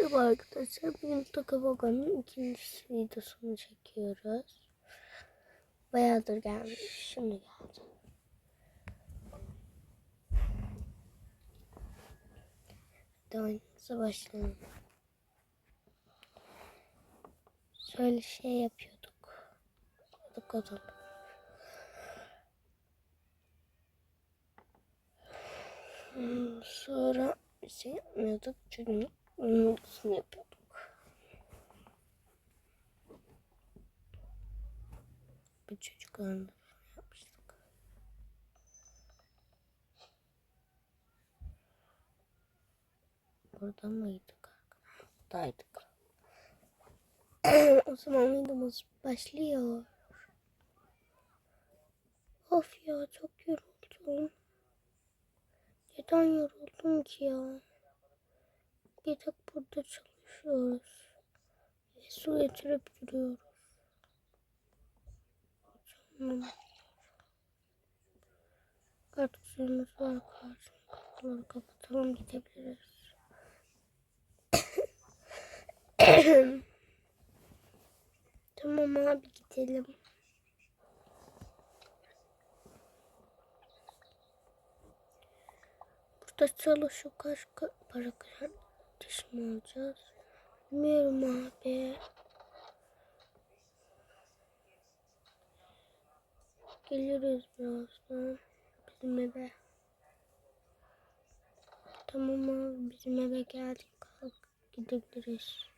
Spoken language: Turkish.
Merhaba arkadaşlar. Bugün Tokaboga'nın ikinci videosunu çekiyoruz. Bayağıdır gelmiş. Şimdi geldi. Hadi oyunumuza başlayalım. Şöyle şey yapıyorduk. Kodum. Hmm, Sonra bir şey yapmıyorduk. Çünkü Ну, не буду. Печечка надо. Продамити как. Дайте как. У самому дома спасли его. Of ya çok yoruldum. Neden yoruldum ki ya? Tek burada çalışıyoruz. Ve su getirip duruyoruz. Canım. Artık suyumuz var karşım. Kapıları kapatalım gidebiliriz. tamam abi gidelim. Burada çalışıyor kaç ka- para kardeşim alacağız. Bilmiyorum abi. Geliriz birazdan bizim eve. Tamam abi bizim eve geldik. Kalk gidebiliriz.